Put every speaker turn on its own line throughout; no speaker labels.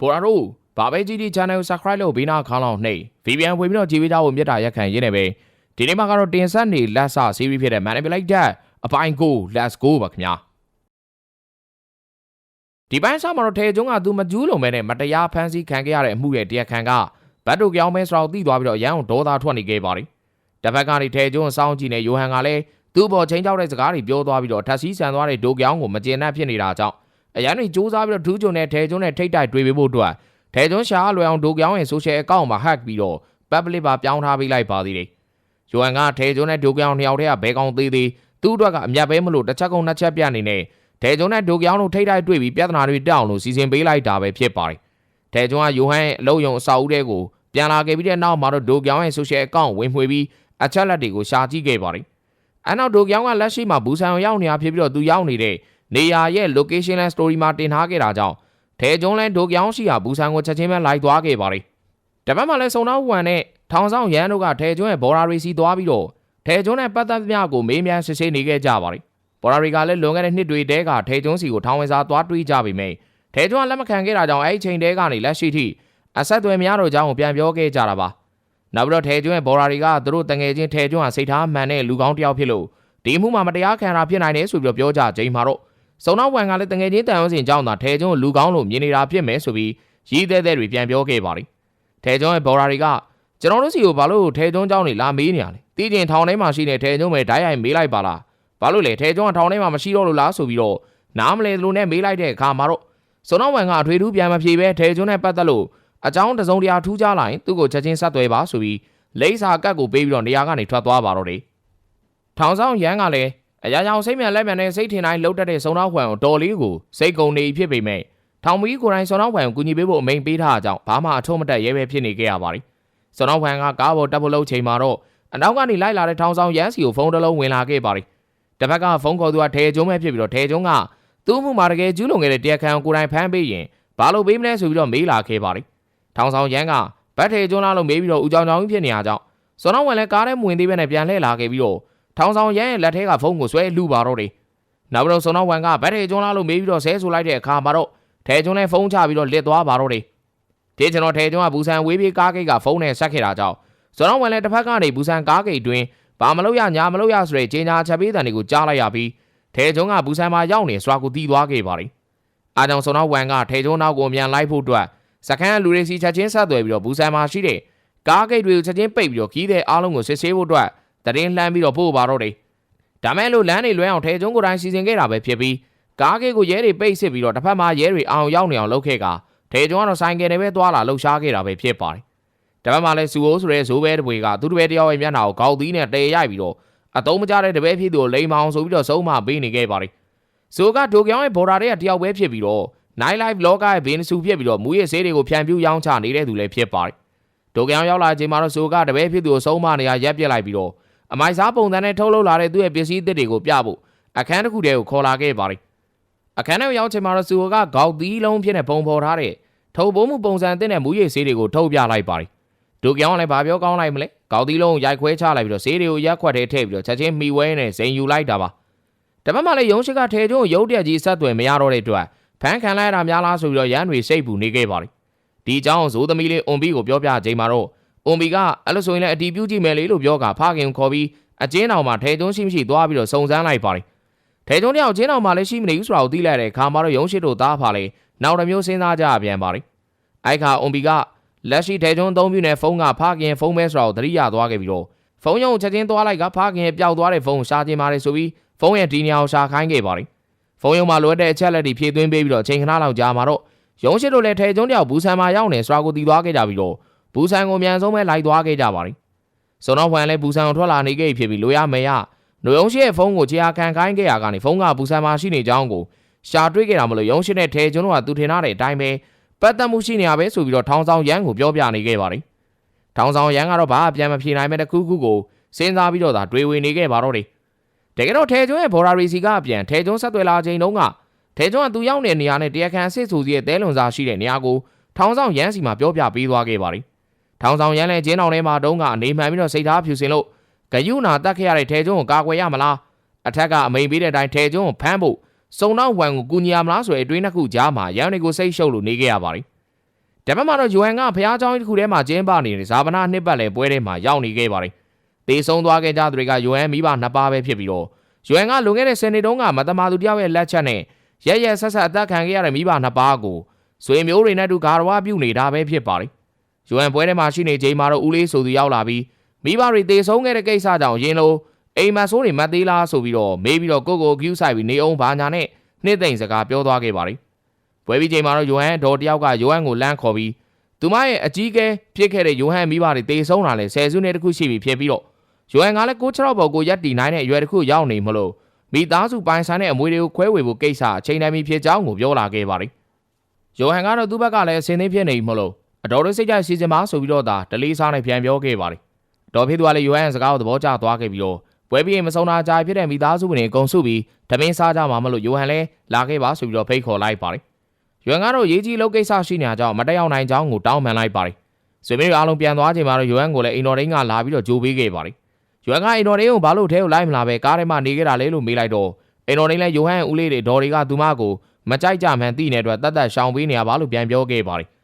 ပေါ်ရာတို့ဘာပဲကြီးဒီ channel ကို subscribe လုပ်ပြီးနောက်ခေါင်းလောင်းနှိပ် VPN ဝင်ပြီးတော့ကြည့်ပေးကြဖို့မြတ်တာရက်ခံရင်းနေပဲဒီနေ့မှာကတော့တင်ဆက်နေလက်ဆ series ဖြစ်တဲ့ Manipulate That အပိုင်းကို Let's go ပါခင်ဗျာဒီပိုင်းဆောင်မှာတော့ထေကျုံကသူမကျူးလုံမဲ့နဲ့မတရားဖမ်းဆီးခံခဲ့ရတဲ့အမှုရဲ့တရားခံကဘတ်တို့ကြောင်းမဲဆိုတော့သိသွားပြီးတော့ရန်အောင်ဒေါသထွက်နေခဲ့ပါတယ်တစ်ဖက်ကနေထေကျုံစောင်းကြည့်နေယိုဟန်ကလည်းသူ့ဘော်ချင်းကြောက်တဲ့စကားတွေပြောသွားပြီးတော့ထပ်စီးဆန်သွားတဲ့ဒိုကြောင်းကိုမကျေနပ်ဖြစ်နေတာကြောင့် အရန်တွေစူးစမ်းပြီးတော့ဒူးကျုံနဲ့ထေကျုံနဲ့ထိတ်တိုက်တွေ့ပေးဖို့အတွက်ထေကျုံရှာလွယ်အောင်ဒိုကြောင်းရဲ့ social account မှာ hack ပြီးတော့ public ပါပြောင်းထားပေးလိုက်ပါသေးတယ်ယိုဟန်ကထေကျုံနဲ့ဒိုကြောင်းနှစ်ယောက်တည်းကဘဲကောင်သေးသေးသူ့အတွက်ကအမြတ်ပဲမလို့တစ်ချက်ကုန်နှစ်ချက်ပြနေနေဒေဂျွန်နဲ့ဒိုကြောင်းတို့ထိတ်တိုက်တွေ့ပြီးပြဿနာတွေတက်အောင်လို့စီစဉ်ပေးလိုက်တာပဲဖြစ်ပါတယ်။ဒေဂျွန်ကယိုဟန်ရဲ့အလုံးယုံအစာအုပ်တွေကိုပြန်လာခဲ့ပြီးတဲ့နောက်မှာတော့ဒိုကြောင်းရဲ့ social account ဝင်မှွေပြီးအချက်လက်တွေကိုရှာကြည့်ခဲ့ပါတယ်။အဲနောက်ဒိုကြောင်းကလက်ရှိမှာဘူဆန်ရောက်နေတာဖြစ်ပြီးတော့သူရောက်နေတဲ့ နေရာရဲ့ location နဲ့ story မှာတင်ထားခဲ့တာကြောင့်ဒေဂျွန်လည်းဒိုကြောင်းရှိရာဘူဆန်ကိုချက်ချင်းပဲလိုက်သွားခဲ့ပါတယ်။တပတ်မှလည်းစုံတော့ဝန်နဲ့ထောင်ဆောင်ရန်တို့ကဒေဂျွန်ရဲ့ border race သွားပြီးတော့ဒေဂျွန်နဲ့ပတ်သက်သမျှကိုမေးမြန်းစစ်ဆေးနေခဲ့ကြပါတယ်။ဘော်ရာရီကလည်းလွန်ခဲ့တဲ့နှစ်တွေတဲကထဲကျွန်းစီကိုထောင်ဝင်စာသွားတွေးကြပေမယ့်ထဲကျွန်းကလက်မခံခဲ့တာကြောင့်အဲ့ဒီချိန်တဲကနေလက်ရှိထိအဆက်အသွယ်များတို့အကြောင်းကိုပြန်ပြောခဲ့ကြတာပါ။နောက်ပြီးတော့ထဲကျွန်းရဲ့ဘော်ရာရီကသူတို့တငယ်ချင်းထဲကျွန်းဟာစိတ်ထားမှန်တဲ့လူကောင်းတစ်ယောက်ဖြစ်လို့ဒီမှုမှာမတရားခံတာဖြစ်နိုင်တယ်ဆိုပြီးတော့ပြောကြချိန်မှာတော့ စုံနောက်ဝန်ကလည်းတငယ်ချင်းတန်ရုံးစင်ကြောင်းသာထဲကျွန်းကိုလူကောင်းလို့မြင်နေတာဖြစ်မယ်ဆိုပြီးရည်သေးသေးတွေပြန်ပြောခဲ့ပါတယ်။ထဲကျွန်းရဲ့ဘော်ရာရီကကျွန်တော်တို့စီကိုဘာလို့ထဲကျွန်းကြောင်းနေလာမေးနေရလဲ။တီးကျင်ထောင်ထဲမှာရှိနေထဲကျွန်းပဲဓာတ်ရိုက်မေးလိုက်ပါလား။ဘာလို့လဲထဲကျွန်းကထောင်ထဲမှာမရှိတော့လို့လားဆိုပြီးတော့နားမလဲသလိုနဲ့မေးလိုက်တဲ့အခါမှာတော့စုံနောက်ဝန်ကအထွေထူးပြန်မဖြေပဲထဲကျွန်းနဲ့ပတ်သက်လို့အကြောင်းတစုံတရာထူးခြားလာရင်သူ့ကိုချက်ချင်းဆက်သွယ်ပါဆိုပြီးလိမ့်စာကတ်ကိုပေးပြီးတော့နေရာကနေထွက်သွားပါတော့တယ်။ထောင်ဆောင်ရန်ကလည်း အရာကြောင်စိတ်မြန်လက်မြန်နဲ့စိတ်ထင်တိုင်းလှုပ်တတ်တဲ့စုံနောက်ဝန်ကိုတော်လေးကိုစိတ်ကုန်နေဖြစ်ပေမဲ့ထောင်မီကိုယ်တိုင်စုံနောက်ဝန်ကိုကူညီပေးဖို့အမိန်ပေးထားတာကြောင့်ဘာမှအထုံးမတက်ရဲပဲဖြစ်နေခဲ့ရပါတယ်။စုံနောက်ဝန်ကကားပေါ်တက်ဖို့လုပ်ချိန်မှာတော့အနောက်ကနေလိုက်လာတဲ့ထောင်ဆောင်ရန်စီကိုဖုန်းတစ်လုံးဝင်လာခဲ့ပါတယ်။တစ်ဖက်ကဖုန်းခေါ်သူကထဲကျုံးပဲဖြစ်ပြီးတော့ထဲကျုံးကသူ့မှုမှာတကယ်ကျူးလွန်ခဲ့တဲ့တရားခံကိုကိုယ်တိုင်ဖမ်းပေးရင်ဘာလို့ပေးမလဲဆိုပြီးတော့မေးလာခဲ့ပါတယ်။ထောင်ဆောင်ရန်ကဗတ်ထဲကျုံးလာလို့မေးပြီးတော့ဦးကြောင်ကြောင်ဖြစ်နေရကြောင်းစောနောက်ဝင်လဲကားထဲမဝင်သေးပဲနဲ့ပြန်လှည့်လာခဲ့ပြီးတော့ ထောင်ဆောင်ရန်ရဲ့လက်ထဲကဖုန်းကိုဆွဲလူပါတော့တယ်။နောက်ပြီးတော့စောနောက်ဝင်ကဗတ်ထဲကျုံးလာလို့မေးပြီးတော့ဆဲဆိုလိုက်တဲ့အခါမှာတော့ထဲကျုံးလဲဖုန်းချပြီးတော့လစ်သွားပါတော့တယ်။ဒီကျွန်တော်ထဲကျုံးကဘူဆန်ဝေးပြေးကားကိတ်ကဖုန်းနဲ့ဆက်ခဲ့တာကြောင့်စောနောက်ဝင်လဲတစ်ဖက်ကနေဘူဆန်ကားကိတ်တွင်ဘာမလုပ်ရညာမလုပ်ရဆိုတဲ့ကြေညာချက်ပေးတဲ့တွေကိုကြားလိုက်ရပြီးထဲကျုံကဘူဆန်မှာရောက်နေစွာကိုတီးသွားခဲ့ပါတယ်။အားကြောင့်စုံနောက်ဝန်ကထဲကျုံနောက်ကိုမြန်လိုက်ဖို့အတွက်စခန်းလူတွေစီချက်ချင်းဆက်သွယ်ပြီးတော့ဘူဆန်မှာရှိတဲ့ကားဂိတ်တွေကိုချက်ချင်းပိတ်ပြီးတော့ခီးတဲ့အားလုံးကိုစစ်ဆေးဖို့အတွက် တရင်လှမ်းပြီးတော့ပို့ပါတော့တယ်။ဒါမဲ့လို့လမ်းတွေလွဲအောင်ထဲကျုံကိုတိုင်းစီစဉ်ခဲ့တာပဲဖြစ်ပြီးကားဂိတ်ကိုရဲတွေပိတ်စစ်ပြီးတော့တစ်ဖက်မှာရဲတွေအောင်ရောက်နေအောင်လုပ်ခဲ့ကထဲကျုံကတော့ဆိုင်ကယ်တွေပဲသွားလာလှုပ်ရှားခဲ့တာပဲဖြစ်ပါတယ်။ဒါပေမဲ့လည်းစူအိုးဆိုတဲ့ဇိုးဘဲတပွေကသူတပည့်တယောက်ရဲ့မျက်နှာကိုကောက်သီးနဲ့တဲရိုက်ပြီးတော့အတုံးမကြတဲ့တပည့်ဖြစ်သူကိုလိမ်မောင်ဆိုပြီးတော့ဆုံးမပေးနေခဲ့ပါတယ်။ဇိုကဒိုကြောင်ရဲ့ဘော်ဒါတွေကတယောက်ပဲဖြစ်ပြီးတော့ night life blog ရဲ့ဘင်းစုဖြစ်ပြီးတော့မူရဲ့ဆေးတွေကိုဖြန့်ပြူရောင်းချနေတဲ့သူလည်းဖြစ်ပါတယ်။ဒိုကြောင်ရောက်လာချိန်မှာတော့ဇိုကတပည့်ဖြစ်သူကိုဆုံးမနေရရက်ပြက်လိုက်ပြီးတော့ အမိုက်စားပုံစံနဲ့ထုတ်လုပ်လာတဲ့သူ့ရဲ့ပစ္စည်းအသစ်တွေကိုပြဖို့အခန်းတစ်ခုတည်းကိုခေါ်လာခဲ့ပါတယ်။အခန်းထဲရောက်ချိန်မှာတော့ဇိုကဂေါက်သီးလုံးဖြစ်နေပုံဖော်ထားတဲ့ထုတ်ပိုးမှုပုံစံအသစ်နဲ့မူရဲ့ဆေးတွေကိုထုတ်ပြလိုက်ပါတယ်။ဒိုကြောင်ကလည်းဗာပြောကောင်းလိုက်မလဲ။ကောက်သီးလုံးရိုက်ခွဲချလိုက်ပြီးတော့ဈေးတွေကိုရက်ခွက်ထဲထည့်ပြီးတော့ချက်ချင်းမှီဝဲနဲ့ဇိမ်ယူလိုက်တာပါတပတ်မှလည်းရုံးရှိကထဲကျုံရုပ်တရက်ကြီးဆက်သွယ်မရတော့တဲ့အတွက်ဖန်ခံလိုက်ရတာများလားဆိုပြီးတော့ရန်တွေစိတ်ပူနေခဲ့ပါလိဒီအကြောင်းဇိုးသမီးလေးအွန်ဘီကိုပြောပြချိန်မှာတော့ အွန်ဘီကအဲ့လိုဆိုရင်လည်းအတီးပြုတ်ကြည့်မယ်လေလို့ပြောကဖခင်ခေါ်ပြီးအကျဉ်းတော်မှာထဲကျုံရှိမရှိသွားပြီးတော့စုံစမ်းလိုက်ပါလိထဲကျုံတယောက်ကျင်းတော်မှာလည်းရှိမနေဘူးဆိုတာကိုသိလိုက်တဲ့ခါမှာတော့ရုံးရှိတို့သားဖာလေနောက်တစ်မျိုးစဉ်းစားကြပြန်ပါလိအဲ့ခါအွန်ဘီကလက်ရှိထဲကျွန်းသုံးပြနဲ့ဖုန်းကဖခင်ဖုန်းမဲဆိုတာကိုသတိရသွားခဲ့ပြီးတော့ဖုန်းရုံချက်ချင်းသွားလိုက်ကဖခင်ရဲ့ပျောက်သွားတဲ့ဖုန်းကိုရှာကျင်ပါတယ်ဆိုပြီးဖုန်းရဲ့ဒီနေရာကိုရှာခိုင်းခဲ့ပါတယ်ဖုန်းရုံမှာလိုအပ်တဲ့အချက်လက်တွေဖြည့်သွင်းပေးပြီးတော့ချိန်ခဏလောက်ကြာမှာတော့ရုံးရှိတို့လည်းထဲကျွန်းတယောက်ဘူးဆန်မှာရောက်နေဆိုတာကိုသိသွားခဲ့ကြပြီးတော့ ဘူးဆန်ကိုမြန်ဆုံးပဲလိုက်သွားခဲ့ကြပါတယ်စုံတော့ဖွန်လည်းဘူးဆန်ကိုထွက်လာနေခဲ့ဖြစ်ပြီးလိုရမယ်ရနိုရုံးရှိရဲ့ဖုန်းကိုခြေအားခံခိုင်းခဲ့ရကနေဖုန်းကဘူးဆန်မှာရှိနေကြောင်းကိုရှာတွေ့ခဲ့တာမလို့ရုံးရှိတဲ့ထဲကျွန်းတို့ကသူထင်ထားတဲ့အတိုင်းပဲပတ်သက်မှုရှိနေရပဲဆိုပြီးတော့ထောင်ဆောင်ရန်ကိုပြောပြနေခဲ့ပါတယ်။ထောင်ဆောင်ရန်ကတော့ဘာအပြန်မဖြေနိုင်မဲ့တခုခုကိုစဉ်းစားပြီးတော့သာတွေးဝေနေခဲ့ပါတော့တယ်။တကယ်တော့ထဲကျွန်းရဲ့ဘော်ရာရီစီကအပြန်ထဲကျွန်းဆက်သွယ်လာချိန်တုန်းကထဲကျွန်းကသူရောက်နေတဲ့နေရာနဲ့တရားခံစစ်ဆူစီရဲ့တဲလွန်စာရှိတဲ့နေရာကိုထောင်ဆောင်ရန်စီမှာပြောပြပေးသွားခဲ့ပါတယ်။ ထောင်ဆောင်ရန်လည်းကျင်းတော်ထဲမှာတုန်းကနေမှန်ပြီးတော့စိတ်ထားဖြူစင်လို့ဂယုနာတက်ခဲ့ရတဲ့ထဲကျွန်းကိုကာကွယ်ရမလား။အထက်ကအမိန်ပေးတဲ့အတိုင်းထဲကျွန်းကိုဖမ်းဖို့စုံတော့ဝန်ကိုကူညီရမလားဆိုတဲ့အတွေးနှစ်ခုကြားမှာရန်တွေကိုစိတ်ရှုပ်လို့နေခဲ့ရပါတယ် တပတ်မှာတော့ယူဟန်ကဖျားเจ้าကြီးတစ်ခုထဲမှာကျင်းပနေတဲ့ဇာပနာနှစ်ပတ်လည်ပွဲထဲမှာရောက်နေခဲ့ပါတယ်။တေဆုံးသွားခဲ့ကြသူတွေကယူဟန်မိဘနှစ်ပါးပဲဖြစ်ပြီးတော့ယူဟန်ကလွန်ခဲ့တဲ့10နှစ်တုန်းကမတမာသူတယောက်ရဲ့လက်ချက်နဲ့ရရဆက်ဆက်အသက်ခံခဲ့ရတဲ့မိဘနှစ်ပါးကိုဆွေမျိုးတွေနဲ့တူဂါရဝပြုနေတာပဲဖြစ်ပါတယ်။ ယူဟန်ပွဲထဲမှာရှိနေချိန်မှာတော့ဦးလေးဆိုသူရောက်လာပြီးမိဘတွေတေဆုံးခဲ့တဲ့ကိစ္စကြောင့်ရင်းလို့အိမ်မဆိုးတွေမတ်သေးလားဆိုပြီးတော့မေးပြီးတော့ကိုကိုဂယူးဆိုင်ပြီးနေအောင်ဘာညာနဲ့နှစ်သိမ့်စကားပြောသွားခဲ့ပါတယ်။ပွဲပြီးချိန်မှာတော့ယိုဟန်ဒေါ်တယောက်ကယိုဟန်ကိုလမ်းခေါ်ပြီးသူမရဲ့အကြီးအကဲဖြစ်ခဲ့တဲ့ယိုဟန်မိဘတွေတေဆုံးတာလဲဆယ်စုနှစ်တခုရှိပြီဖြစ်ပြီးတော့ယိုဟန်ကလည်းကို6ဘော်ကိုရက်တီနိုင်တဲ့အရွယ်တခုရောက်နေမလို့မိသားစုပိုင်ဆိုင်တဲ့အမွေတွေကိုခွဲဝေဖို့ကိစ္စအချိန်တိုင်းပြီးဖြစ်ကြောင်းကိုပြောလာခဲ့ပါတယ်။ယိုဟန်ကတော့သူ့ဘက်ကလည်းအစင်းသေးဖြစ်နေပြီမလို့ အတော်လေးစိတ်ကြစီစဉ်ပါဆိုပြီးတော့ဒါဒလေးစားနဲ့ပြန်ပြောခဲ့ပါတယ်။တော်ဖြစ်သူကလည်းယိုဟန်စကားကိုသဘောကျသွားခဲ့ပြီးတော့ပွဲပြီးရင်မဆုံးတာကြာဖြစ်တဲ့မိသားစုဝင်တွေအကုန်စုပြီးဓမင်းစားကြမှာမလို့ယိုဟန်လည်းလာခဲ့ပါဆိုပြီးတော့ဖိတ်ခေါ်လိုက်ပါတယ်။ယွမ်ကတော့ရေးကြီးလုပ်ကိစ္စရှိနေတာကြောင့်မတက်ရောက်နိုင်ကြောင်းကိုတောင်းပန်လိုက်ပါတယ်။ဆွေမျိုးတွေအားလုံးပြန်သွားချိန်မှာတော့ယွမ်ကိုလည်းအိမ်တော်ရင်းကလာပြီးတော့ကြိုးပေးခဲ့ပါတယ်။ယွမ်ကအိမ်တော်ရင်းကိုဘာလို့ထဲကိုလိုက်မလာပဲကားထဲမှာနေခဲ့တာလဲလို့မေးလိုက်တော့အိမ်တော်ရင်းလည်းယိုဟန်ဦးလေးတွေဒေါ်တွေကသူမကိုမကြိုက်ကြမှန်းသိနေတဲ့အတွက်တတ်တတ်ရှောင်ပေးနေရပါလို့ပြန်ပြောခဲ့ပါတယ်။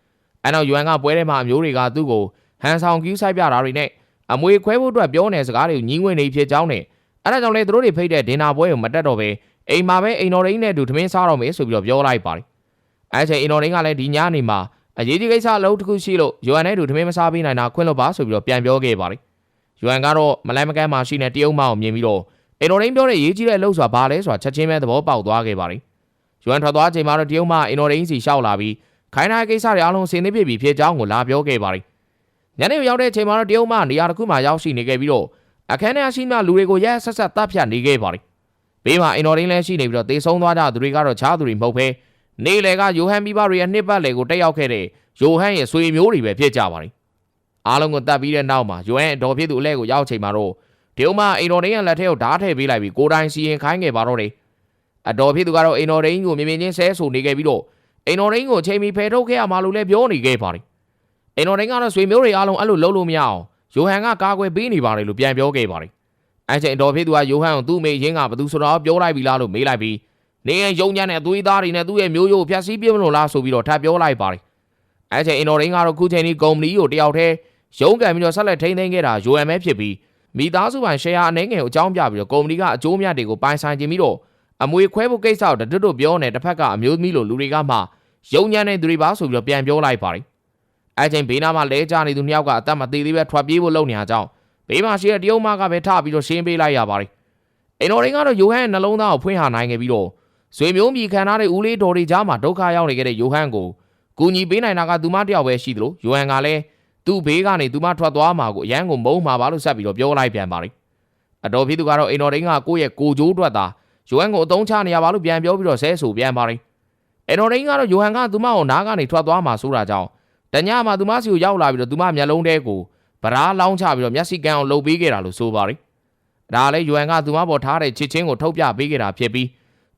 အဲနောက်ယွမ်ကပွဲထဲမှာအမျိုးတွေကသူ့ကိုဟန်ဆောင်ကျူးဆိုင်ပြတာတွေနဲ့အမွေခွဲဖို့အတွက်ပြောနေစကားတွေကိုညှင်းဝဲနေဖြစ်ကြောင်းနဲ့အဲဒါကြောင့်လေသူတို့တွေဖိတ်တဲ့ဒင်နာပွဲကိုမတက်တော့ပဲအိမ်မှာပဲအိမ်တော်ရင်းနဲ့အတူထမင်းစားတော့မယ်ဆိုပြီးတော့ပြောလိုက်ပါတယ်။အဲချိန်အိမ်တော်ရင်းကလည်းဒီညနေမှာအရေးကြီးကိစ္စအလုပ်တစ်ခုရှိလို့ယွမ်နဲ့အတူထမင်းမစားပေးနိုင်တာခွင့်လို့ပါဆိုပြီးတော့ပြန်ပြောခဲ့ပါတယ်။ယွမ်ကတော့မလိုက်မကမ်းမှာရှိနေတရုတ်မောင်ကိုမြင်ပြီးတော့အိမ်တော်ရင်းပြောတဲ့ရေးကြီးတဲ့အလုပ်ဆိုတာဘာလဲဆိုတာချက်ချင်းပဲသဘောပေါက်သွားခဲ့ပါတယ်။ယွမ်ထွက်သွားချိန်မှာတော့တရုတ်မောင်အိမ်တော်ရင်းစီရှောက်လာပြီး ခိုင်းထားတဲ့ကိစ္စတွေအားလုံးဆင်သင့်ဖြစ်ပြီးဖြစ်ကြောင်းကိုလာပြောခဲ့ပါတယ်။ညနေရောက်တဲ့ချိန်မှာတော့တရုတ်မောင်နေရာတစ်ခုမှာရောက်ရှိနေခဲ့ပြီးတော့အခန်းထဲရှိမှလူတွေကိုရဲဆက်ဆက်တပ်ဖြတ်နေခဲ့ပါတယ်။ဘေးမှာအိမ်တော်ရင်းလည်းရှိနေပြီးတော့တေဆုံးသွားကြသူတွေကတော့ချားသူတွေမဟုတ်ဘဲနေလေကယိုဟန်မိဘတွေရဲ့နှစ်ပတ်လေကိုတက်ရောက်ခဲ့တဲ့ယိုဟန်ရဲ့ဆွေမျိုးတွေပဲဖြစ်ကြပါတယ်။အားလုံးကိုတတ်ပြီးတဲ့နောက်မှာယိုဟန်အတော်ဖြစ်သူအလဲကိုရောက်ချိန်မှာတော့ဒီဥမာအိမ်တော်ရင်းရဲ့လက်ထဲကိုဓာတ်ထည့်ပေးလိုက်ပြီးကိုတိုင်စီရင်ခိုင်းခဲ့ပါတော့တယ်။အတော်ဖြစ်သူကတော့အိမ်တော်ရင်းကိုမြင်မြင်ချင်းဆဲဆူနေခဲ့ပြီးတော့ အိမ်တော်ရင်းကိုချိန်မီဖယ်ထုတ်ခဲ့ရမှာလို့လည်းပြောနေခဲ့ပါတယ်။အိမ်တော်ရင်းကတော့ဆွေမျိုးတွေအားလုံးအဲ့လိုလုပ်လို့မရအောင်ယိုဟန်ကကာကွယ်ပေးနေပါတယ်လို့ပြန်ပြောခဲ့ပါတယ်။အဲချိန်အတော်ဖြစ်သူကယိုဟန်ကိုသူ့မိရင်းကဘသူဆိုတော့ပြောလိုက်ပြီလားလို့မေးလိုက်ပြီးနေရယုံညံ့တဲ့သွေးသားတွေနဲ့သူ့ရဲ့မျိုးရိုးကိုဖျက်ဆီးပြမလို့လားဆိုပြီးတော့ထပ်ပြောလိုက်ပါတယ်။အဲချိန်အင်တော်ရင်းကတော့ခုချိန်ဒီကုမ္ပဏီကိုတယောက်တည်းရုံးကန်ပြီးတော့ဆက်လက်ထိန်းသိမ်းခဲ့တာ UM ပဲဖြစ်ပြီးမိသားစုပိုင်ရှယ်ယာအနေငယ်ကိုအကြောင်းပြပြီးတော့ကုမ္ပဏီကအကျိုးမြတ်တွေကိုပိုင်ဆိုင်ခြင်းပြီးတော့အမွေခွဲဖို့ကိစ္စကိုတတွတ်ပြောနေတစ်ဖက်ကအမျိုးသမီးလိုလူတွေကမှ ယုံညံ့တဲ့သူတွေပါဆိုပြီးတော့ပြန်ပြောလိုက်ပါတယ်။အဲချိန်ဘေးနားမှာလဲကြနေသူနှစ်ယောက်ကအသက်မသေးသေးပဲထွက်ပြေးဖို့လုပ်နေကြအောင်ဘေးမှာရှိတဲ့တရုတ်မကပဲထပြီးတော့ရှင်းပေးလိုက်ရပါတယ်။အင်တော်ရင်းကတော့ယိုဟန်ရဲ့နှလုံးသားကိုဖွင့်ဟာနိုင်ခဲ့ပြီးတော့ဇွေမျိုးမြီခံထားတဲ့ဦးလေးတော်တွေကြားမှာဒုက္ခရောက်နေခဲ့တဲ့ယိုဟန်ကိုကူညီပေးနိုင်တာကသူမတယောက်ပဲရှိသလိုယိုဟန်ကလည်းသူ့ဘေးကနေသူမထွက်သွားမှာကိုအရန်ကိုမုန်းမှာပါလို့ဆက်ပြီးတော့ပြောလိုက်ပြန်ပါတယ်အတော်ဖြစ်သူကတော့အိမ်တော်ရင်းကကိုယ့်ရဲ့ကိုကြိုးအတွက်သာယိုဟန်ကိုအသုံးချနေရပါလို့ပြန်ပြောပြီးတော့ဆဲဆူပြန်ပါတယ် အိမ်တော်ရင်းကတော့ယိုဟန်ကသူမကိုနားကနေထွက်သွားမှာဆိုတာကြောင့်တညမှာသူမစီကိုရောက်လာပြီးတော့သူမမျက်လုံးထဲကိုဗရာလောင်းချပြီးတော့မျက်စိကန်းအောင်လှုပ်ပေးခဲ့တာလို့ဆိုပါတယ်ဒါလည်းယိုဟန်ကသူမပေါ်ထားတဲ့ချစ်ချင်းကိုထုတ်ပြပေးခဲ့တာဖြစ်ပြီး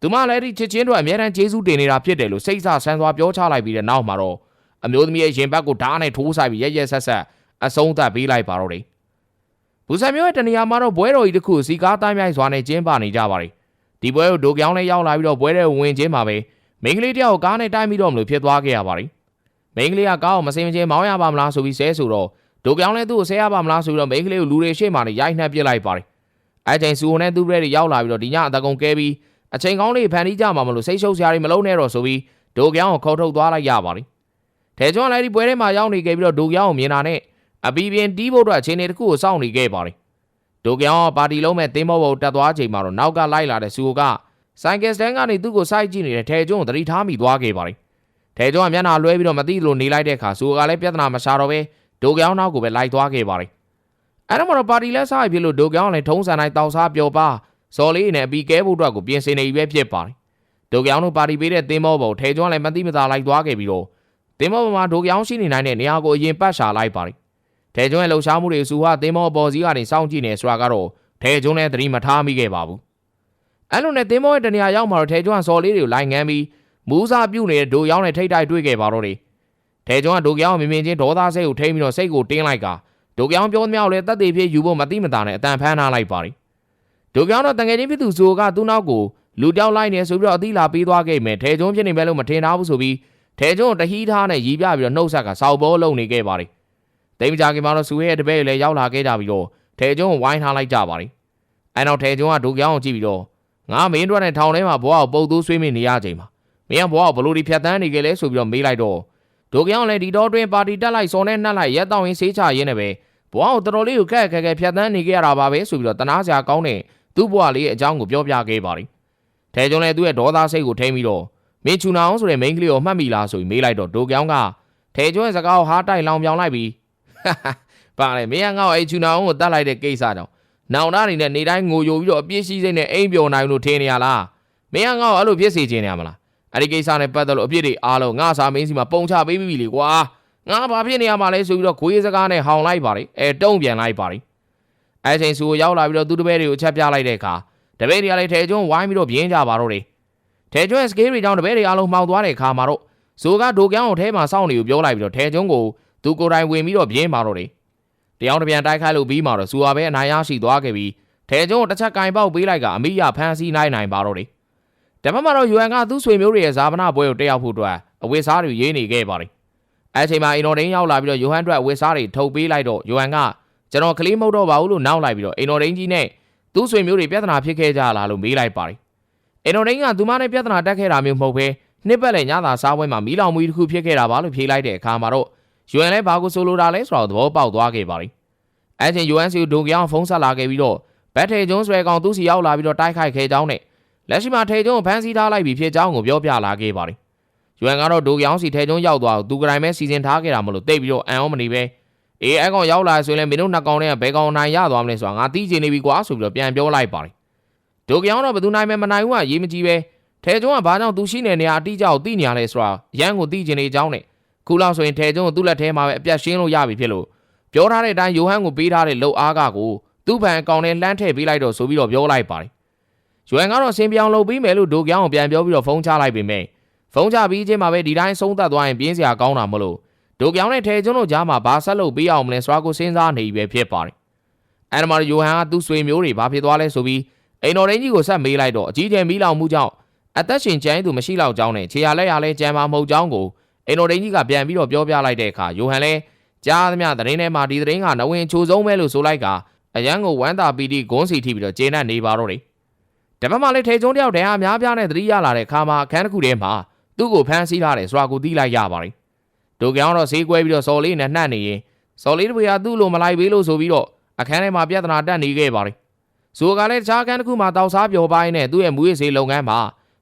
သူမလည်းဒီချစ်ချင်းတို့အများတန်းကျေးဇူးတင်နေတာဖြစ်တယ်လို့စိတ်ဆဆန်းစွာပြောချလိုက်ပြီးတဲ့နောက်မှာတော့အမျိုးသမီးရဲ့ရင်ဘတ်ကိုဓာတ်နဲ့ထိုးဆိုင်ပြီးရက်ရက်ဆက်ဆက်အဆုံးသတ်ပေးလိုက်ပါတော့တယ်။ဘူဆန်မျိုးရဲ့တနေရာမှာတော့ဘွဲတော်ကြီးတစ်ခုစီကားတိုင်းမြိုင်စွာနဲ့ကျင်းပနေကြပါတယ်။ဒီဘွဲကိုဒိုကြောင်လေးရောက်လာပြီးတော့ဘွဲတဲ့ဝင်ချင်းမှာပဲ မိန်းကလေးတယောက်ကားနဲ့တိုက်ပြီးတော့မလို့ဖြစ်သွားခဲ့ရပါတယ်။မိန်းကလေးကကားကိုမစင်မချင်းမောင်းရပါမလားဆိုပြီးဆဲဆိုတော့ဒိုကြောင်လေးသူ့ကိုဆဲရပါမလားဆိုပြီးတော့မိန်းကလေးကိုလူတွေရှေ့မှာနေရိုက်နှက်ပစ်လိုက်ပါတယ်။အဲချိန်စူဟိုနဲ့သူ့ဘရက်တွေရောက်လာပြီးတော့ဒီညအတကုံကဲပြီးအချိန်ကောင်းလေးဖန်တီးကြမှာမလို့စိတ်ရှုပ်စရာတွေမလုံးနဲ့တော့ဆိုပြီးဒိုကြောင်ကိုခေါ်ထုတ်သွားလိုက်ရပါတယ်။ထဲကျွန်းလည်းဒီပွဲထဲမှာရောက်နေခဲ့ပြီးတော့ဒိုကြောင်ကိုမြင်တာနဲ့အပီပြင်းတီးဖို့အတွက်အချိန်လေးတစ်ခုကိုစောင့်နေခဲ့ပါတယ်။ဒိုကြောင်ကပါတီလုံးမဲ့တင်းမောဘောတက်သွားချိန်မှာတော့နောက်ကလိုက်လာတဲ့စူက ဆိုင်ကယ်စတန်ကနေသူ့ကိုစိုက်ကြည့်နေတဲ့ထဲကျွန်းကိုသတိထားမိသွားခဲ့ပါတယ်။ထဲကျွန်းကမျက်နှာလွှဲပြီးတော့မသိလို့နေလိုက်တဲ့အခါစူကလည်းပြဿနာမရှာတော့ပဲဒိုကြောင်နောက်ကိုပဲလိုက်သွားခဲ့ပါတယ်။အဲ့တော့မှတော့ပါတီလဲစားဖြစ်လို့ဒိုကြောင်လည်းထုံးစံတိုင်းတောက်စားပျော်ပါဇော်လေးနဲ့အပီကဲဖို့အတွက်ကိုပြင်ဆင်နေပြီပဲဖြစ်ပါတယ်။ဒိုကြောင်တို့ပါတီပေးတဲ့တင်းမောဘောထဲကျွန်းလည်းမသိမသာလိုက်သွားခဲ့ပြီးတော့တင်းမောဘောမှာဒိုကြောင်ရှိနေနိုင်တဲ့နေရာကိုအရင်ပတ်ရှာလိုက်ပါတယ်။ထဲကျွန်းရဲ့လှုပ်ရှားမှုတွေစူဟာတင်းမောဘော်စီကနေစောင့်ကြည့်နေဆိုတာကတော့ထဲကျွန်းနဲ့သတိမထားမိခဲ့ပါဘူး။ အဲ့လိုနဲ့တင်းမောရဲ့တနေရာရောက်မှာတော့ထဲကျွန်းကဇော်လေးတွေကိုလိုက်ငန်းပြီးမူးစာပြုတ်နေတဲ့ဒိုကြောင်နဲ့ထိတ်တိုက်တွေ့ခဲ့ပါတော့တယ်။ထဲကျွန်းကဒိုကြောင်မြင်မြင်ချင်းဒေါသစိတ်ကိုထိမ့်ပြီးတော့စိတ်ကိုတင်းလိုက်ကဒိုကြောင်ပြောသမျှကိုလည်းတတ်သိဖြစ်ယူဖို့မတိမတာနဲ့အတန်ဖမ်းထားလိုက်ပါတယ်။ဒိုကြောင်တော့တငယ်ချင်းဖြစ်သူဇိုကသူ့နောက်ကိုလူတောက်လိုက်နေဆိုပြီးတော့အသီးလာပေးသွားခဲ့မယ်ထဲကျွန်းဖြစ်နေမယ်လို့မထင်ထားဘူးဆိုပြီးထဲကျွန်းတဟီးထားနဲ့ရီးပြပြီးတော့နှုတ်ဆက်ကစောက်ဘောလုံနေခဲ့ပါတယ်တိမ်မကြခင်မှာတော့စူရဲ့တပည့်တွေလည်းရောက်လာခဲ့ကြပြီးတော့ထဲကျွန်းကိုဝိုင်းထားလိုက်ကြပါတယ်အဲနောက်ထဲကျွန်းကဒုကြောင်ကိုကြည့်ပြီးတော့ ငါမင်းတို့နဲ့ထောင်ထဲမှာဘွားကိုပုတ်သွိုးဆွေးမိနေရချိန်မှာမင်းကဘွားကိုဘလို့ဒီဖြတ်တန်းနေကြလဲဆိုပြီးတော့မေးလိုက်တော့ဒုကြောင်လည်းဒီတော့တွင်ပါတီတက်လိုက်စော်နဲ့နှက်လိုက်ရက်တောင်းရင်ဆေးချရင်းနဲ့ပဲဘွားကိုတော်တော်လေးကိုခက်ခက်ခဲဖြတ်တန်းနေကြရတာပါပဲဆိုပြီးတော့တနာစရာကောင်းတဲ့သူ့ဘွားလေးရဲ့အကြောင်းကိုပြောပြခဲ့ပါတယ်ထဲကျွန်းလည်းသူ့ရဲ့ဒေါသစိတ်ကိုထိန်းပြီးတော့မင်းချူနာအောင်ဆိုတဲ့ main ကလေးကိုမှတ်မိလားဆိုပြီးမေးလိုက်တော့ဒိုကြောင်ကထဲကျွန်းစကားကိုဟားတိုက်လောင်ပြောင်လိုက်ပြီးပါလေမင်းကငါ့ကိုအဲ့ချူနာအောင်ကိုတတ်လိုက်တဲ့ကိစ္စကြောင့် နောင်တနေနဲ့နေတိုင်းငိုယိုပြီးတော့အပြစ်ရှိစိတ်နဲ့အိမ်ပျော်နိုင်လို့ထင်နေရလားမင်းကငါ့ကိုအဲ့လိုဖြစ်စေချင်နေရမလားအဲ့ဒီကိစ္စနဲ့ပတ်သက်လို့အပြစ်တွေအားလုံးငါစာမင်းစီမှာပုံချပေးပြီလေကွာငါဘာဖြစ်နေရမှာလဲဆိုပြီးတော့ခွေးစကားနဲ့ဟောင်လိုက်ပါလေအဲတုံးပြန်လိုက်ပါလေအဲ့ချိန်စူကိုရောက်လာပြီးတော့သူ့တပည့်တွေကိုချက်ပြလိုက်တဲ့အခါတပည့်တွေကလည်းထဲကျွန်းဝိုင်းပြီးတော့ပြင်းကြပါတော့တယ်ထဲကျွန်းစကေးရီကြောင့်တပည့်တွေအားလုံးမှောက်သွားတဲ့အခါမှာတော့ဇိုကဒိုကြောင်ကိုထဲမှာစောင့်နေကိုပြောလိုက်ပြီးတော့ထဲကျွန်းကိုသူကိုယ်တိုင်ဝင်ပြီးတော့ပြင်းပါတော့တယ်။ တရားတစ်ပြန်တိုက်ခိုက်လို့ပြီးမှတော့စူဟာပဲအနိုင်ရရှိသွားခဲ့ပြီးထဲကျွန်းကိုတစ်ချက်ကင်ပေါက်ပေးလိုက်ကအမိရဖန်စီနိုင်နိုင်ပါတော့တယ်။တပတ်မှာတော့ UN ကသူ့ဆွေမျိုးတွေရဲ့ဇာပနာပွဲကိုတက်ရောက်ဖို့အတွက်အဝတ်စားတွေရေးနေခဲ့ပါတယ်။အဲအချိန်မှာအင်တော်ဒင်းရောက်လာပြီးတော့ယိုဟန်အတွက်အဝတ်စားတွေထုတ်ပေးလိုက်တော့ UN ကကျွန်တော်ကလေးမဟုတ်တော့ပါဘူးလို့နောက်လိုက်ပြီးတော့အင်တော်ဒင်းကြီးနဲ့သူ့ဆွေမျိုးတွေပြဿနာဖြစ်ခဲ့ကြလားလို့မေးလိုက်ပါတယ်။အင်ဒိုဒိန်းကသူမနဲ့ပြဿနာတက်ခဲ့တာမျိုးမဟုတ်ဘဲနှစ်ပတ်လည်ညသာစားပွဲမှာမီးလောင်မှုတစ်ခုဖြစ်ခဲ့တာပါလို့ဖြေလိုက်တဲ့အခါမှာတော့ UN လဲဘာကိုဆိုလိုတာလဲဆိုတော့သဘောပေါက်သွားခဲ့ပါလိမ့်။အဲချိန် UN စီဒိုကြောင်ဖုန်းဆက်လာခဲ့ပြီးတော့ဘတ်ထေကျွန်းဆွဲကောင်သူစီရောက်လာပြီးတော့တိုက်ခိုက်ခဲ့ကြောင်းနဲ့လက်ရှိမှာထေကျွန်းကိုဖမ်းဆီးထားလိုက်ပြီးဖြစ်ကြောင်းကိုပြောပြလာခဲ့ပါလိမ့်။ UN ကတော့ဒိုကြောင်စီထေကျွန်းရောက်သွားတော့သူကတိုင်ပဲစီစဉ်ထားခဲ့တာမလို့တိတ်ပြီးတော့အန်အောင်မနေပဲအေးအဲကောင်ရောက်လာဆိုရင်လည်းမင်းတို့နှစ်ကောင်နဲ့ဘယ်ကောင်နိုင်ရသွားမလဲဆိုတာငါသိချင်နေပြီကွာဆိုပြီးတော့ပြန်ပြောလိုက်ပါလိမ့်။ဒိုကြောင်တော့ဘယ်သူနိုင်မဲမနိုင်ဘူးကရေးမကြည့်ပဲထဲကျွန်းကဘာကြောင့်သူရှိနေနေရအတိအကျကိုသိနေရလဲဆိုတာရန်ကိုသိကျင်နေကြောင်းနဲ့ ခုလောက်ဆိုရင်ထဲကျွန်းကိုသူ့လက်ထဲမှာပဲအပြတ်ရှင်းလို့ရပြီဖြစ်လို့ပြောထားတဲ့အတိုင်းယိုဟန်ကိုပေးထားတဲ့လှုပ်အားကကိုသူ့ဘန်အကောင့်ထဲလှမ်းထည့်ပေးလိုက်တော့ဆိုပြီးတော့ပြောလိုက်ပါတယ်ယိုဟန်ကတော့စင်ပြောင်လုပ်ပြီးမယ်လို့ဒိုကြောင်ကိုပြန်ပြောပြီးတော့ဖုန်းချလိုက်ပေမဲ့ဖုန်းချပြီးချင်းမှာပဲဒီတိုင်းဆုံးသက်သွားရင်ပြင်းစရာကောင်းတာမလို့ဒိုကြောင်နဲ့ထဲကျွန်းတို့ကြားမှာဘာဆက်လုပ်ပေးအောင်မလဲဆိုတာကိုစဉ်းစားနေပြီပဲဖြစ်ပါတယ်အဲ့ဒီမှာယိုဟန်ကသူ့ဆွေမျိုးတွေဘာဖြစ်သွားလဲဆိုပြီးအိမ်တော်ရင်းကြီးကိုဆက်မေးလိုက်တော့အကြီးကျယ်မီးလောင်မှုကြောင့်အသက်ရှင်ကျန်းသူမရှိတော့ကြောင်းနဲ့ခြေရလက်ရလဲကြံမှာမဟုတ်ကြောင်းကို အိမ်တော်ရင်းကြီးကပြန်ပြီးတော့ပြောပြလိုက်တဲ့အခါယိုဟန်လဲကြားသမျှသတင်းထဲမှာဒီသတင်းကနဝင်ချိုဆုံးပဲလို့ဆိုလိုက်ကအရန်ကိုဝမ်းသာပီတိဂွန်းစီထိပြီးတော့ကျေနပ်နေပါတော့တယ်တပတ်မှလည်းထေကျုံတယောက်တည်းအများပြားနဲ့သတိရလာတဲ့အခါမှာအခန်းတစ်ခုထဲမှာသူ့ကိုဖမ်းဆီးထားတယ်ဆိုတာကိုသိလိုက်ရပါတယ်ဒိုကြောင်တော့ဈေးကွဲပြီးတော့စော်လေးနဲ့နှံ့နေရင်စော်လေးတွေကသူ့လိုမလိုက်ပေးလို့ဆိုပြီးတော့အခန်းထဲမှာပြဿနာတက်နေခဲ့ပါတယ်ဇိုကလည်းတခြားကန်းတစ်ခုမှာတောက်စားပျော်ပိုင်းနဲ့သူ့ရဲ့မူရစ်စေးလုပ်ငန်းမှာ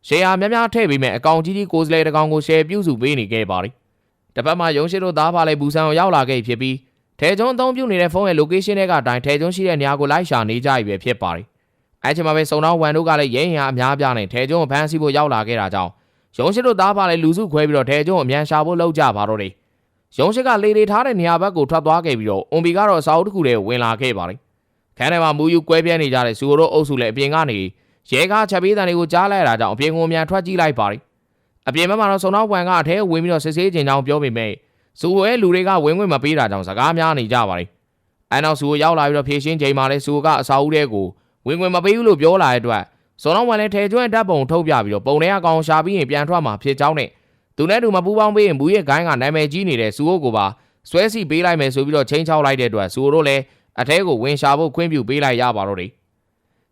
ရှယ်ယာများများထည့်ပေးမဲ့အကောင့်ကြီးကြီးကိုယ်စလဲတစ်ကောင်ကိုရှယ်ပြုစုပေးနေခဲ့ပါတယ်။တစ်ပတ်မှရုံရှိတို့သားဖာလည်းဘူဆန်ကိုရောက်လာခဲ့ဖြစ်ပြီးထဲကျွန်းအသုံးပြုနေတဲ့ဖုန်းရဲ့ location တွေကအတိုင်းထဲကျွန်းရှိတဲ့နေရာကိုလိုက်ရှာနေကြပြီပဲဖြစ်ပါတယ်။အဲချိန်မှာပဲစုံတော့ဝန်တို့ကလည်းရဲရင်အားအများပြားနဲ့ထဲကျွန်းကိုဖမ်းဆီးဖို့ရောက်လာခဲ့တာကြောင့်ရုံရှိတို့သားဖာလည်းလူစုခွဲပြီးတော့ထဲကျွန်းကိုအမြန်ရှာဖို့လုပ်ကြပါတော့တယ်။ရုံရှိကလေတွေထားတဲ့နေရာဘက်ကိုထွက်သွားခဲ့ပြီးတော့အွန်ဘီကတော့အစာအုပ်တစ်ခုတည်းဝင်လာခဲ့ပါတယ်။ခန်းထဲမှာမူယူကွဲပြဲနေကြတဲ့စူရိုတို့အုပ်စုလည်းအပြင်ကနေ ရဲကားချက်ပေးတန်တွေကိုကြားလိုက်ရတာကြောင့်အပြင်ကိုအမြန်ထွက်ကြည့်လိုက်ပါတယ်။အပြင်ဘက်မှာတော့စုံတော့ဝန်ကအထဲဝင်ပြီးတော့စစ်ဆေးခြင်းကြောင့်ပြောပေမဲ့စူရဲ့လူတွေကဝင်ဝင်မပေးတာကြောင့်စကားများနေကြပါတယ်။အဲနောက်စူကိုရောက်လာပြီးတော့ဖြည့်ရှင်းချိန်မှာလဲစူကအစာဦးတဲ့ကိုဝင်ဝင်မပေးဘူးလို့ပြောလာတဲ့အတွက်စုံတော့ဝန်လည်းထဲကျွန်းဓာတ်ပုံထုတ်ပြပြီးတော့ပုံထဲအကောင်ရှာပြီးရင်ပြန်ထွက်မှာဖြစ်ကြောင်းနဲ့သူနဲ့တူမပူပေါင်းပေးရင်ဘူးရဲ့ဂိုင်းကနာမည်ကြီးနေတဲ့စူကိုပါဆွဲစီပေးလိုက်မယ်ဆိုပြီးတော့ချင်းချောက်လိုက်တဲ့အတွက်စူတို့လည်းအထဲကိုဝင်ရှာဖို့ခွင့်ပြုပေးလိုက်ရပါတော့တယ်။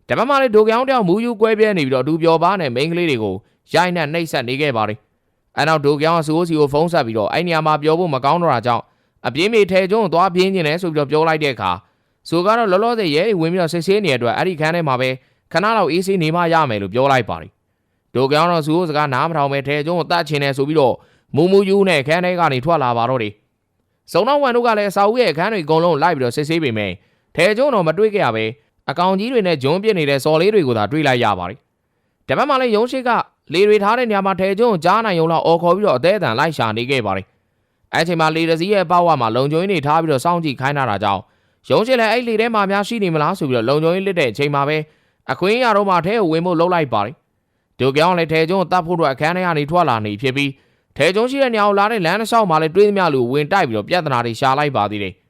တပတ်မှလည်းဒိုကြောင်တယောက်မူယူကွဲပြဲနေပြီးတော့အတူပျော်ပါနဲ့မိန်းကလေးတွေကိုရိုက်နှက်နှိပ်စက်နေခဲ့ပါတယ်။အဲနောက်ဒိုကြောင်ကစူအိုစီကိုဖုန်းဆက်ပြီးတော့အဲ့နေရာမှာပြောဖို့မကောင်းတော့တာကြောင့်အပြင်းပြေထဲကျွန်းကိုသွားပြင်းနေတယ်ဆိုပြီးတော့ပြောလိုက်တဲ့အခါစူကတော့လောလောဆယ်ရဲတွေဝင်ပြီးတော့စစ်ဆေးနေတဲ့အတွက်အဲ့ဒီခန်းထဲမှာပဲခဏလောက်အေးဆေးနေမှရမယ်လို့ပြောလိုက်ပါတယ်။ဒိုကြောင်တော့စူအိုစကားနားမထောင်ပဲထဲကျွန်းကိုတတ်ချင်တယ်ဆိုပြီးတော့မူမူယူနဲ့ခန်းထဲကနေထွက်လာပါတော့တယ်။စုံတော့ဝန်တို့ကလည်းအစာဦးရဲ့အခန်းတွေအကုန်လုံးလိုက်ပြီးတော့စစ်ဆေးပေမဲ့ထဲကျွန်းတော့မတွေ့ကြရပဲ အကောင်ကြီးတွေနဲ့ဂျွန်းပြစ်နေတဲ့စော်လေးတွေကိုသာတွေ့လိုက်ရပါတယ်။တပတ်မှလည်းရုံးရှိကလေတွေထားတဲ့နေရာမှာထဲကျွန်းကိုကြားနိုင်ုံလောက်အော်ခေါ်ပြီးတော့အသေးအတန်လိုက်ရှာနေခဲ့ပါတယ်။အဲချိန်မှာလေတစည်းရဲ့ပေါက်ဝမှာလုံကျုံရင်းတွေထားပြီးတော့စောင့်ကြည့်ခိုင်းတာတာကြောင့်ရုံးရှိလည်းအဲ့လေထဲမှာများရှိနေမလားဆိုပြီးတော့လုံကျုံရင်းလစ်တဲ့အချိန်မှာပဲအခွင့်ရတော့မှထဲကိုဝင်ဖို့လှုပ်လိုက်ပါတယ်။ဒိုကြောင်လည်းထဲကျွန်းကိုတတ်ဖို့တော့အခန်းထဲကနေထွက်လာနေဖြစ်ပြီးထဲကျွန်းရှိတဲ့နေရာကိုလာတဲ့လမ်းတစ်လျှောက်မှာလည်းတွေးသမျှလူဝင်တိုက်ပြီးတော့ပြဿနာတွေရှာလိုက်ပါသေးတယ်။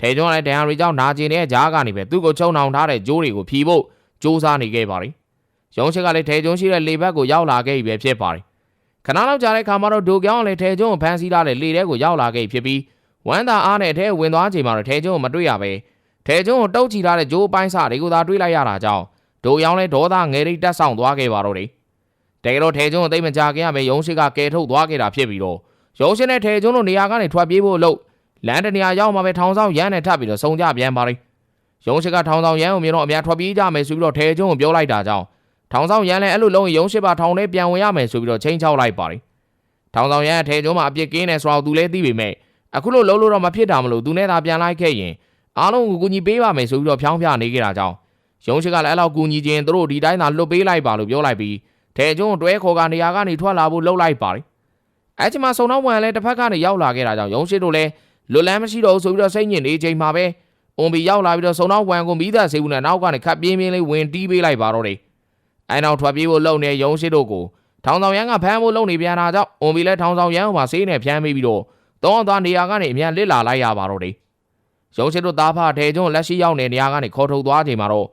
ထဲကျွန်းကလည်းဒန်ယာရီကြောင့်နာကျင်တဲ့ကြားကနေပဲသူ့ကိုချုံနှောင်ထားတဲ့ဂျိုးတွေကိုဖြီးဖို့စူးစမ်းနေခဲ့ပါတယ်။ရုံးချက်ကလည်းထဲကျွန်းရှိတဲ့လေဘက်ကိုရောက်လာခဲ့ပြီပဲဖြစ်ပါတယ်။ခဏလောက်ကြာတဲ့ခါမှာတော့ဒိုကြောင်လည်းထဲကျုံကိုဖမ်းဆီးထားတဲ့လေထဲကိုရောက်လာခဲ့ဖြစ်ပြီးဝမ်းသာအားနဲ့ထဲဝင်သွားချိန်မှာတော့ထဲကျုံကိုမတွေ့ရပဲထဲကျုံကိုတုတ်ချီထားတဲ့ဂျိုးပိုင်းစာတွေကိုသာတွေ့လိုက်ရတာကြောင့်ဒိုကြောင်လည်းဒေါသငယ်ရိတ်တက်ဆောင်သွားခဲ့ပါတော့တယ်တကယ်တော့ထဲကျုံကိုသိမ့်မကြခင်ရမယ်ရုံးရှိကကဲထုတ်သွားခဲ့တာဖြစ်ပြီးတော့ရုံးရှိနဲ့ထဲကျုံတို့နေရာကနေထွက်ပြေးဖို့လို့ လမ်းတနေရာရောက်မှပဲထောင်ဆောင်ရမ်းနဲ့ထပ်ပြီးတော့စုံကြပြန်ပါလိမ့်ရုံးရှိကထောင်ဆောင်ရမ်းကိုမြင်တော့အများထွက်ပြေးကြမယ်ဆိုပြီးတော့ထဲကျုံကိုပြောလိုက်တာကြောင့်ထောင်ဆောင်ရမ်းလည်းအဲ့လိုလုံးရင်ရုံးရှိပါထောင်ထဲပြန်ဝင်ရမယ်ဆိုပြီးတော့ချိန်ချောက်လိုက်ပါလိမ့်ထောင်ဆောင်ရန်အထဲကျုံးမှာအပြစ်ကင်းနေဆိုတော့သူလည်းသိပေမဲ့အခုလိုလုံးလို့တော့မဖြစ်တာမလို့သူနဲ့သာပြန်လိုက်ခဲ့ရင်အားလုံးကိုကူညီပေးပါမယ်ဆိုပြီးတော့ဖြောင်းပြနေကြတာကြောင့်ရုံးရှိကလည်းအဲ့လောက်ကူညီခြင်းသူတို့ဒီတိုင်းသာလွတ်ပေးလိုက်ပါလို့ပြောလိုက်ပြီးထဲကျုံးတွဲခေါ်ကနေရာကနေထွက်လာဖို့လှုပ်လိုက်ပါတယ်အဲ့ဒီမှာစုံတော့ဝန်လည်းတစ်ဖက်ကနေရောက်လာခဲ့တာကြောင့်ရုံးရှိတို့လည်း လွတ်လန်းမရှိတော့ဘူးဆိုပြီးတော့စိတ်ညစ်နေချိန်မှာပဲအွန်ဘီရောက်လာပြီးတော့စုံတော့ဝန်ကိုမိသားစေဘူးနဲ့နောက်ကနေခတ်ပြင်းပြင်းလေးဝင်တီးပေးလိုက်ပါတော့တယ်အဲ့နောက်ထွက်ပြေးဖို့လှုပ်နေရုံးရှိတို့ကိုထောင်ဆောင်ရန်ကဖမ်းဖို့လုပ်နေပြန်တာကြောင့်အွန်ဘီလည်းထောင်ဆောင်ရန်ဟိုမှာဆေးနဲ့ဖမ်းမိပြီးတော့တောင်းသွားနေရာကနေအမြန်လစ်လာလိုက်ရပါတော့တယ်။ရုံးချစ်တို့သားဖထဲကျုံလက်ရှိရောက်နေနေရာကနေခေါ်ထုတ်သွားချိန်မှာတော့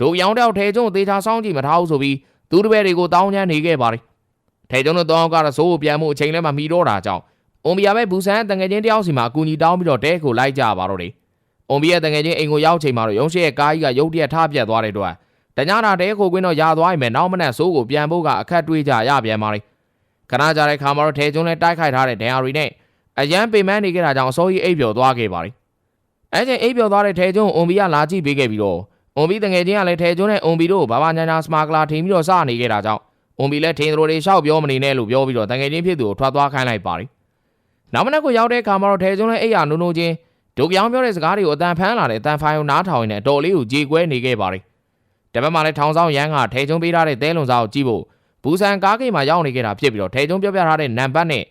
ဒိုရောင်တောက်ထဲကျုံသေချာစောင်းကြည့်မထားဘူးဆိုပြီးသူတပည့်တွေကိုတောင်းချမ်းနေခဲ့ပါတယ်။ထဲကျုံတို့တောင်းကတော့စိုးကိုပြန်မှုအချိန်လဲမှမီတော့တာကြောင့် အွန်ဘီယာပဲဘူဆန်တငယ်ချင်းတယောက်စီမှာအကူညီတောင်းပြီးတော့တဲကိုလိုက်ကြပါတော့တယ်။အွန်ဘီယာတငယ်ချင်းအိမ်ကိုရောက်ချိန်မှာတော့ရုံးချစ်ရဲ့ကားကြီးကရုတ်တရက်ထပြတ်သွားတဲ့အတွက်တညတာတဲကိုကွင်းတော့ရာသွားရင်ပဲနောက်မနဲ့စိုးကိုပြန်ဖို့ကအခက်တွေးကြရပြန်ပါလိမ့်ခဏကြာတဲ့ခါမှာတော့ထဲကျုံးနဲ့တိုက်ခိုက်ထားတဲ့ဒန်ယာရီနဲ့အရန်ပေမန်းနေခဲ့တာကြောင့်အစိုးရအိပ်ပျော်သွားခဲ့ပါလိမ့်။အဲချိန်အိပ်ပျော်သွားတဲ့ထဲကျုံးအွန်ဘီကလာကြည့်ပေးခဲ့ပြီးတော့အွန်ဘီတငယ်ချင်းကလည်းထဲကျုံးနဲ့အွန်ဘီတို့ဘာဘာညာညာစမာကလာထင်ပြီးတော့စနေခဲ့တာကြောင့်အွန်ဘီလည်းထင်သလိုတွေရှောက်ပြောမနေနဲ့လို့ပြောပြီးတော့တငယ်ချင်းဖြစ်သူကိုထွက်သွားခိုင်းလိုက်ပါလိမ့်။ နောက်မနေ့ကရောက်တဲ့ခါမှာတော့ထဲကျုံးနဲ့အိပ်ရနုံနုံချင်းဒုကြောင်ပြောတဲ့စကားတွေကိုအတန်ဖန်းလာတဲ့အတန်ဖိုင်ကိုနားထောင်နေတဲ့အတော်လေးကိုကြေကွဲနေခဲ့ပါလိမ့်။တပတ်မှလည်းထောင်ဆောင်ရန်ကထဲကျုံးပေးထားတဲ့တဲလွန်စာကိုကြည့်ဖို့ဘူဆန်ကားကိတ်မှာရောက်နေခဲ့တာဖြစ်ပြီးတော့ထဲကျုံပြောပြထားတဲ့နံပါတ်နဲ့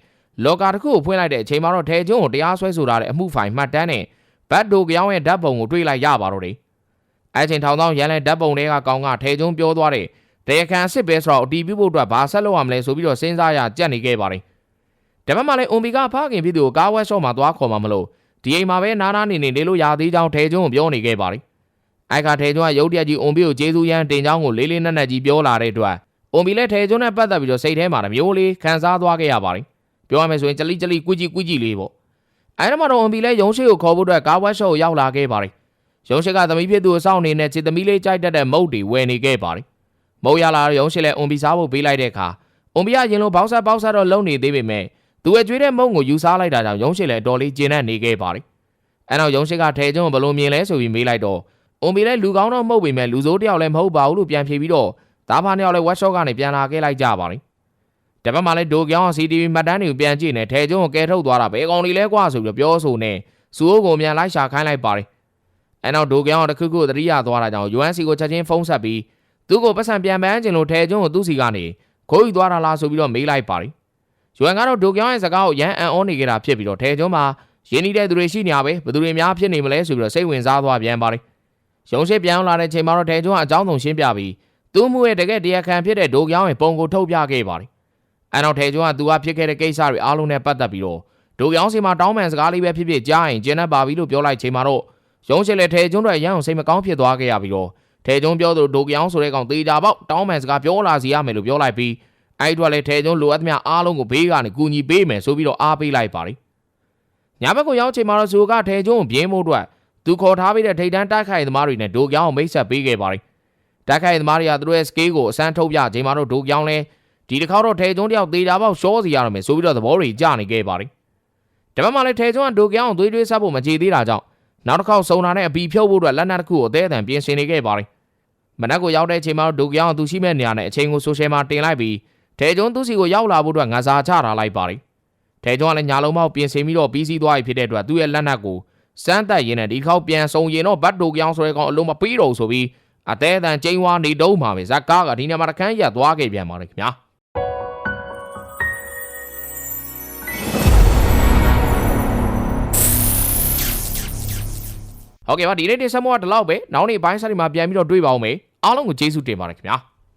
လော်ကာတစ်ခုကိုဖွင့်လိုက်တဲ့အချိန်မှာတော့ထဲကျုံကိုတရားစွဲဆိုထားတဲ့အမှုဖိုင်မှတ်တမ်းနဲ့ဘတ်ဒိုကြောင်ရဲ့ဓာတ်ပုံကိုတွေ့လိုက်ရပါတော့တယ်။အဲချိန်ထောင်ဆောင်ရန်လဲဓာတ်ပုံတွေကကောင်းကထဲကျုံပြောသွားတဲ့တရားခံစစ်ပဲဆိုတော့အတီးပြုတ်ဖို့အတွက်ဘာဆက်လုပ်ရမလဲဆိုပြီးတော့စဉ်းစားရကြက်နေခဲ့ပါတယ်။ ဒါပေမဲ့လည်းအွန်ဘီကဖခင်ဖြစ်သူကိုကားဝက်ရှော့မှာသွားခေါ်မှာမလို့ဒီအိမ်မှာပဲနားနားနေနေနေလို့ရသေးကြောင်းထဲကျုံကိုပြောနေခဲ့ပါတယ်။အိုက်ကထဲကျုံကရုတ်တရက်ကြီးအွန်ဘီကိုကျေးဇူးရမ်းတင်ကြောင်းကိုလေးလေးနက်နက်ကြီးပြောလာတဲ့အတွက်။အုံဘီလည်းထဲကျွန်းနဲ့ပတ်သက်ပြီးတော့စိတ်ထဲမှာတစ်မျိုးလေးခံစားသွားခဲ့ရပါတယ်။ပြောရမယ်ဆိုရင်ကြလိကြလိကွကြီးကွကြီးလေးပေါ့။အဲဒီမှာတော့အုံဘီလည်းရုံရှိကိုခေါ်ဖို့အတွက်ကားဝက်ရှော့ကိုရောက်လာခဲ့ပါတယ်။ရုံရှိကသမီးဖြစ်သူကိုစောင့်နေနဲ့ချစ်သမီးလေးကြိုက်တတ်တဲ့မုတ်တွေဝယ်နေခဲ့ပါတယ်။မုတ်ရလာတော့ရုံရှိလည်းအုံဘီစားဖို့ပေးလိုက်တဲ့အခါအုံဘီကရင်လိုဘောက်ဆက်ဘောက်ဆက်တော့လုံနေသေးပေမဲ့ သူရဲ့ကျွေးတဲ့မုတ်ကိုယူစားလိုက်တာကြောင့်ရုံရှိလည်းအတော်လေးကျဉ်းနဲ့နေခဲ့ပါတယ်။အဲနောက်ရုံရှိကထဲကျွန်းကိုဘလို့မြင်လဲဆိုပြီးမေးလိုက်တော့အုံဘီလည်းလူကောင်းတော့မဟုတ်ပေမဲ့လူဆိုးတယောက်လည်းမဟုတ်ပါဘူးလို့ပြန်ဖြေပြီးတော့ဒါဖာနှစ်ယောက်လည်း workshop ကနေပြန်လာခဲ့လိုက်ကြပါလိမ့်။တပတ်မှလည်းဒိုကြောင် CCTV မှတ်တမ်းတွေကိုပြန်ကြည့်နေထဲကျုံကိုကဲထုတ်သွားတာဘယ်ကောင်တွေလဲကွာဆိုပြီးပြောဆိုနေစူအိုးကိုမြန်လိုက်ရှာခိုင်းလိုက်ပါလိမ့်။အဲနောက်ဒိုကြောင်တခုခုသတိရသွားတာကြောင့် UNC ကိုချက်ချင်းဖုန်းဆက်ပြီးသူ့ကိုပတ်စံပြန်ပန်းခြင်းလို့ထဲကျုံကိုသူ့စီကနေခိုးယူသွားတာလားဆိုပြီးတော့မေးလိုက်ပါ လိမ့်။ UN ကတော့ဒိုကြောင်ရဲ့စကားကိုရန်အံ့ဩနေကြတာဖြစ်ပြီးတော့ထဲကျုံမှာရင်းနှီးတဲ့သူတွေရှိနေရပဲဘယ်သူတွေများဖြစ်နေမလဲဆိုပြီးတော့စိတ်ဝင်စားသွားပြန်ပါလိမ့်။ရုံရှိပြန်လာတဲ့ချိန်မှာတော့ထဲကျုံကအကြောင်းဆုံးရှင်းပြပြီးသူ့မှုရဲ့တကယ်တရားခံဖြစ်တဲ့ဒိုကြောင်ရဲ့ပုံကိုထုတ်ပြခဲ့ပါတယ်။အဲနောက်ထဲကျွန်းကသူကဖြစ်ခဲ့တဲ့ကိစ္စတွေအားလုံးနဲ့ပတ်သက်ပြီးတော့ဒိုကြောင်စီမှာတောင်းပန်စကားလေးပဲဖြစ်ဖြစ်ကြားရင်ကျင်းတတ်ပါပြီလို့ပြောလိုက်ချိန်မှာတော့ရုံးရှိလေထဲကျွန်းတွေရန်အောင်စိတ်မကောင်းဖြစ်သွားခဲ့ရပြီးတော့ထဲကျွန်းပြောသူဒိုကြောင်ဆိုတဲ့ကောင်တေးကြပေါက်တောင်းပန်စကားပြောလာစီရမယ်လို့ပြောလိုက်ပြီး အဲ့ဒီတော့လေထဲကျွန်းလိုအပ်သမျှအားလုံးကိုဘေးကနေကူညီပေးမယ်ဆိုပြီးတော့အားပေးလိုက်ပါတယ်။ညဘက်ကိုရောက်ချိန်မှာတော့ဇူကထဲကျွန်းကိုပြင်းဖို့အတွက်သူခေါ်ထားပေးတဲ့ထိတ်တန်းတိုက်ခိုက်သမားတွေနဲ့ဒိုကြောင်ကိုမိတ်ဆက်ပေးခဲ့ပါတယ်။တိုက်ခိုက်သမားတွေကသူတို့ရဲ့ scale ကိုအစမ်းထုတ်ပြချိန်မှာတော့ဒိုကြောင်လဲဒီတစ်ခေါက်တော့ထဲကျွန်းတယောက်သေးတာပေါက်ရှောစီရတော့မယ်ဆိုပြီးတော့သဘောတွေကြနေခဲ့ပါတယ်။ဒါပေမဲ့လည်းထဲကျွန်းကဒိုကြောင်ကိုသွေးသွေးဆက်ဖို့မကြည်သေးတာကြောင့်နောက်တစ်ခေါက်စုံတာနဲ့အပီဖြုတ်ဖို့အတွက်လက်နက်တစ်ခုကိုအသေးအတန်ပြင်ဆင်နေခဲ့ပါတယ်။မနက်ကိုရောက်တဲ့အချိန်မှာဒိုကြောင်ကသူရှိမဲ့နေရာနဲ့အချိန်ကိုဆိုရှယ်မှာတင်လိုက်ပြီး ထဲကျွန်းသူစီကိုရောက်လာဖို့အတွက်ငါစာချထားလိုက်ပါတယ်။ထဲကျွန်းကလည်းညာလုံးမောက်ပြင်ဆင်ပြီးတော့ပြီးစီးသွားပြီဖြစ်တဲ့အတွက်သူ့ရဲ့လက်နက်ကိုစမ်းတက်ရင်းနဲ့ဒီခေါက်ပြန်ဆုံရင်တော့ဘတ်ဒိုကြောင်ဆိုတဲ့ကောင်အလုံးမပြီးတော့ဆိုပြီးအသေးအတန်ကျင်းဝါနေတုံးမှာပဲဇက်ကားကဒီနေ့မှာတခန်းရက်သွားခဲ့ပြန်ပါတယ်ခင်ဗျာဟုတ်ကဲ့ပါဒီနေ့တင်ဆက်မှုကဒီလောက်ပဲနောက်နေ့ဘိုင်းစားဒီမှာပြန်ပြီးတော့တွေ့ပါဦးမယ်အားလုံးကိုကျေးဇူးတင်ပါတယ်ခင်ဗျာ